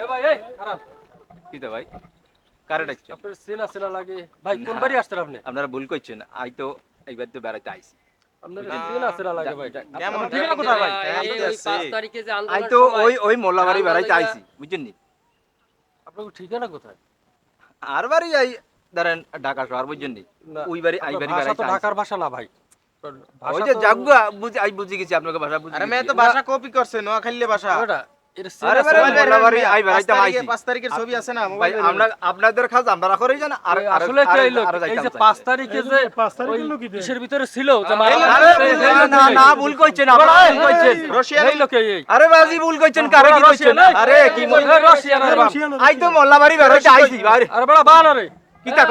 এ ভাই এই খারাপ। কি ভাই? কারে ডাকছেন? আপনার চেনা চেনা লাগে। ভাই কোন বাড়ি আসছেন আপনি? আপনারা ভুল করছেন। আই তো এইবার তো বেড়াইতে আইছি। ঠিকানা কোথায় আর বাড়ি আই ধরেন ঢাকা শহর বুঝছেন নি? ওই বাড়ি আই বাড়ি ভাষা তো বেড়াইতে ঢাকার ভাষা না ভাই। ওই ভাষা যে তো- জাগুয়া বুঝি আই বুঝি গেছি আপনাকে ভাষা বুঝি আরে তো ভাষা কপি করছে নোয়াখালী ভাষা। আরে বারে আপনাদের খাজ আমরা করে জান আর আসলে কি হইল? এই যে চাই। তারিখে যে পাঁচ তারিখে ওই কিসের ভিতরে ছিল? যে আরে, আরে, না, না ভুল কইছেন আপনারা ভুল কইছেন। রশিয়া এই লোকে আরে বাজি ভুল কইছেন কারে কি কইছেন? আরে কি মো- এই রশিয়া নাই বাপ। আই তো মোল্লাবাড়ি বেড়াইতে আইছি আরে আরে বড় বানা রে কি তা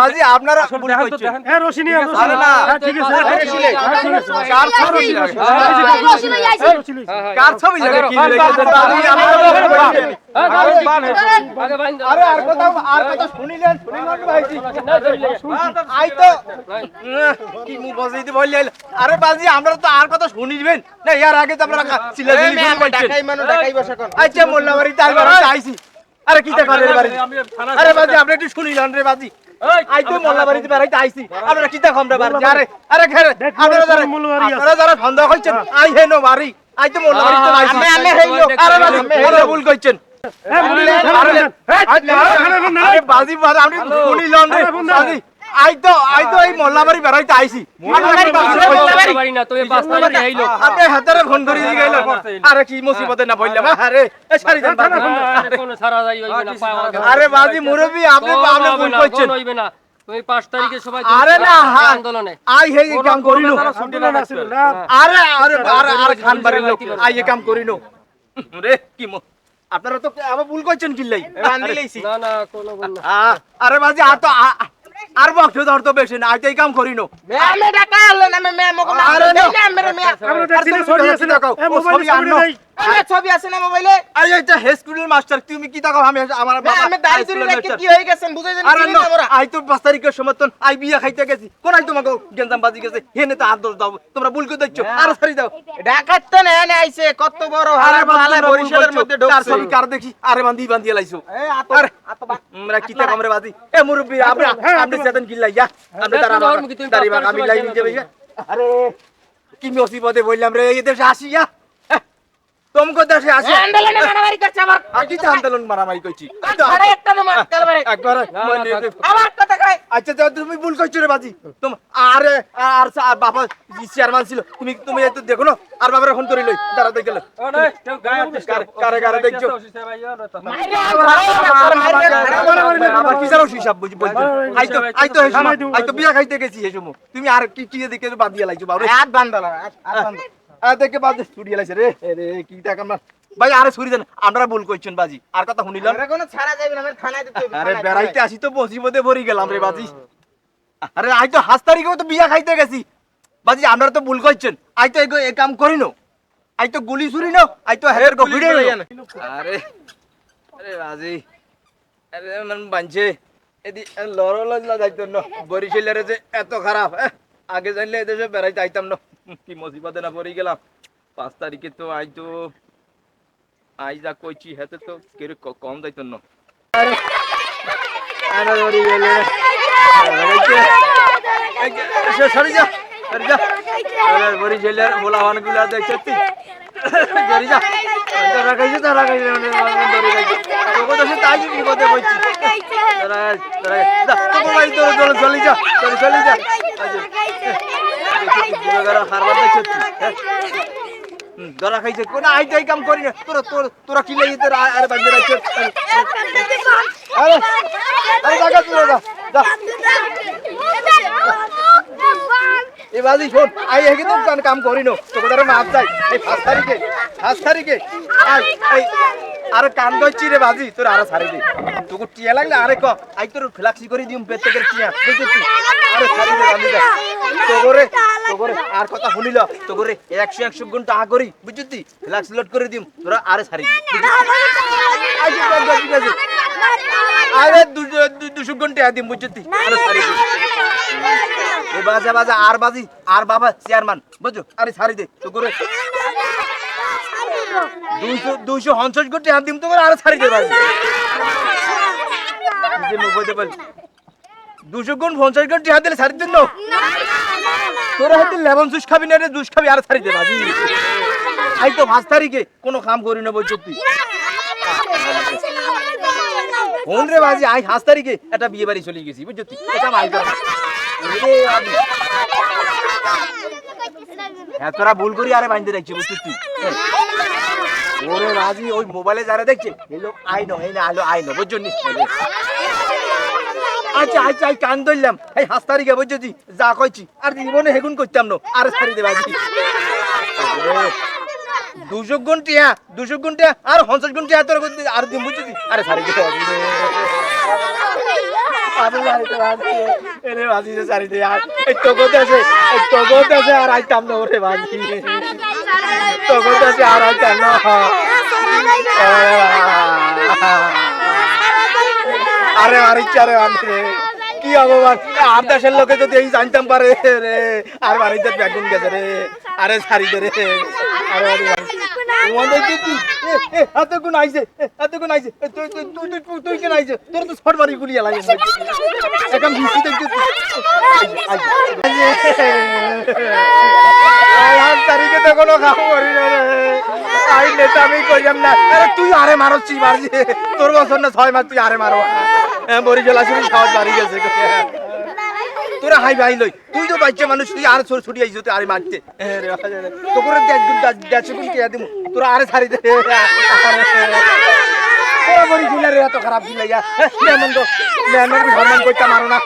বাজি আপনারা আসলে দেখেন তো, দেখেন। হ্যাঁ রশিনি ঠিক আরে না। হ্যাঁ ঠিক আছে আরে, হ্যাঁ, ঠিক আছে, হ্যাঁ, ঠিক আছে। কার ছবি? লাগে? হ্যাঁ, রশিনি হ্যাঁ, হ্যাঁ, কার ছবি লাগে কি। হ্যাঁ, আরে। আরে কথা আর কথা শুনিলেন শুনিলেন ভাইজি? আই তো কি মু বজাইতে বললে আরে বাজি আমরা তো আর কথা শুনিবেন। না ইয়ার আগে তো আপনারা ঢাকাই ঢাকাই ভাষা কোন আচ্ছা মোল্লাবাড়ি আইছি। আরে কি তা করে বাড়ি আরে বাজি আপনি একটু শুনিলেন রে বাজি। এই, আই তো বেড়াইতে আইছি আপনারা কি তা খমরা বাড়ি আরে আরে খেরে আপনারা যারা আপনারা যারা সন্দেহ করছেন আই হে নো বাড়ি আই তো মোল্লাবাড়িতে আইছি আমি- আমি হেইলো। আরে বাজি আরে ভুল কইছেন হ্যাঁ, বলে দেন, আরে বলে দেন। আরে বাজি বাজি আপনি শুনিলেন রে বাজি আই তো আই তো এই মোল্লাবাড়ি বেড়াইতে আইছি মোল্লাবাড়ি বাড়ি না, তুমি পাঁচ এই লোক। আপনি হাতারে ফোন করে দিয়ে গেলেন আরে কি মুসিবতে না বললাম আরে এ সারি দেন। হ্যাঁ, এটা যাই হইবে না, পায় আরে বাজি মুরব্বি আপনি আপনি ভুল করছেন। হইবে না। তুমি পাঁচ তারিখে সবাই আরে না হ্যাঁ। আন্দোলনে। আই হে এই কাম করিনো। আরে আরে আরে আরে খান বাড়ির লোক। আই এই কাম করিনো। রে কি মো আপনারা তো আবার ভুল করছেন কিল্লাই। না না কোনো ভুল না। আরে বাজি তো আ- আ- আর বক্ত ধর তো বেশি না আই তো এই কাম করিনো মে আমি ঢাকা আনলেন আমি মে মকো না আরে না। আমরা মে আমরা আর দেখছি ছবি আছে না দেখাও? এ ও মোবাইলে ছবি ছবি আনো। নাই। আমার ছবি আছে না মোবাইলে আই এইটা হাই স্কুলের মাস্টার তুমি কি দেখাও? আমি আমার মে আমি দাড়ি চুরি রেখে কি হয়ে গেছেন? বুঝাই জানি আরে না না আই তো পাঁচ তারিখের সমর্থন আই বিয়া খাইতে গেছি। কোন আই তোমাকে গেঞ্জাম বাজি গেছে? হেনে তো হাত দোষ দাও তোমরা ভুল করে দিচ্ছ আর সারি দাও। ঢাকার তো না এনে আইছে কত বড় আরে বাবা, তোমরা ভুল বরিশালের মধ্যে ঢুকছে। ছবি কার দেখি? আরে বান্ধি বান্ধি লাইছো আতো আরে আমরা কি তা কামরে বাজি? এ মুরব্বি আপনি আমরা আপনি সেদিন গিল্লা ইয়া আপনি তারা আমরা ধর্ম কি তুমি দাড়ি বাপ বাগ আমি লাই। বইয়া আরে কি মুসিবতে বললাম রে এই দেশে আসি যা। তোমকো দেশে আসি আন্দোলনে মারামারি করছে আমার আকি তো আন্দোলন মারামারি কইছি আরে একটা না মার একবার আমার কথা কয় আচ্ছা তো তুমি ভুল করছ রে বাজি তোম আরে আর আর বাবা চেয়ারম্যান ছিল তুমি তুমি এত দেখো না আর বাবার ফোন করে লই দাঁড়া দেখে লই ও নাই, কেউ গায়ে হাত দিস না। কারে- কারে- কারে দেখছ? আবার কি জানো হিসাব বুঝি বলছো আই তো আই তো আই তো বিয়া খাইতে গেছি হেসুম তুমি আর কি কি দেখে বাদ দিয়া লাইছো বাবা হাত দেখে বাদ ছুরি রে। রে কি টাকা না ভাই আরে ছুরি দেন। আমরা ভুল করছেন বাজি। আর কথা শুনিলাম। আমরা কোনো ছাড়া যাবে না আমার থানায় দিতে আরে বেড়াইতে আসি তো ভরি গেলাম রে বাজি। আরে আই তো হাস তারিখেও তো বিয়া খাইতে গেছি। বাজি আমরা তো ভুল করছেন। আই তো এগো এ কাম করিনো আই তো গুলি ছুরি নো। আই তো হের গো ভিড়ে আরে আরে বাজি। আরে মান বানছে এদি লড়ো লজলা যাইতো না। বরিশালের যে এত খারাপ এহ, আগে জানলে এদেশে বেড়াইতে আইতাম না কি মুসিবতে না পড়ে গেলাম পাঁচ তারিখে তো আই তো আই যা কইছি হেতে তো কেউ কম যাইতো না ধরি সরি যা সরি যা আরে বরিশালের বলাওয়ানগুলা দেখছি সরি যা মানে ধরে তোকে তারা তারা যা, তোর চলে যা। হারবার দেখছি ধরা খাইছে। কোন আইটাই কাম করি না। তোরা, তোর, তোরা কি লাগি তোরা আরে বান্ধে রাখছ? আরে আরে জায়গা তুই যা যা। এই বাজি, শোন, আই হেগে তো কাম করিনো তোকে ধরে মাপ যাই এই পাঁচ তারিখে পাঁচ তারিখে, আই, এই আরে কান দইছি রে বাজি তোর আরে সারি দে। তোকে টিয়া লাগলে আরে ক আই তোর ফ্লাক্সি করে দিম পেতে করে টিয়া বুঝছিস? আরে সারি দে আমি দে। তোগরে তোগরে আর কথা শুনিল তোগরে একশো একশো গুণ টাকা করি বুঝছিস? ফ্লাক্স লোড করে দিম তোরা আরে ঠিক আছে, আরে দুশো- টাকা দিম বুঝছিস? আরে দে। এ বাজা বাজা আর বাজি আর বাবা চেয়ারম্যান বুঝছ? আরে সারি দে তো করে দুইশো পঞ্চাশ কোটি হাত দিম তোমার আরও ছাড়ি দেবে যে মুখ দুশো গুণ পঞ্চাশ কোটি হাত দিলে ছাড়ি দিন না তোরা হাতে লেমন জুস খাবি না রে জুস খাবি আর ছাড়ি দেবে আই তো পাঁচ তারিখে কোনো কাম করি না বলছো তুই কোন রে বাজি আই পাঁচ তারিখে একটা বিয়ে বাড়ি চলে গেছি বুঝছ তুই এটা মাই হ্যাঁ তোরা ভুল করি আরে বাঁধতে দেখছি বুঝছ তুই ওরে বাজি ওই মোবাইলে যারা দেখছে, এই লোক আই নো এই না আলো আই নো? বুঝছ আচ্ছা আচ্ছা আই কান ধরলাম। এই হাস তারিখে, বুঝছ যা কইছি, আর জীবনে হেগুন করতাম না, আর ছাড়ি দে বাজি দুশো গুণ টিয়া, দুশো গুণ টিয়া, আর পঞ্চাশ গুণ টিয়া তোর আর দিন বুঝছি আরে ছাড়ি দে বাজি আরে বাজি এরে বাজি আর এই তগত আছে এই তগত আছে আর আইতাম না, ওরে বাজি। তগত আছে আর আইতাম না আরে আর ইচ্ছা রে আমি কি অপমান? আর দেশের লোকে যদি এই জানতাম পারে রে আর বাড়িতে বেগুন গেছে রে আরে ছাড়ি দে রে। আরে আরে আইছে এ, এত গুণ আইছে। তুই তুই তুই তুই কেন আইছে? তোর তো ছট বাড়ি গুলি এলাই এখন ভিসি দেখছি আজ তারিখে তো কোনো কাম করি না রে আই নেতা আমি করিয়াম না। আরে তুই আরে তোর বছর না ছয় মাস তুই আরে মারো। মরি শুনি সাহস বাড়ি গেছে। তোরা হাই ভাই লই, তুই তো মানুষ, তুই আর ছোট ছুটি আইছো আরে মারতে। তো করে দেখ কে দিমু। তোরা আরে ছাড়ি দে। তোরা মরি রে, এত খারাপ দিলাইয়া মেমন তো করতে মারো না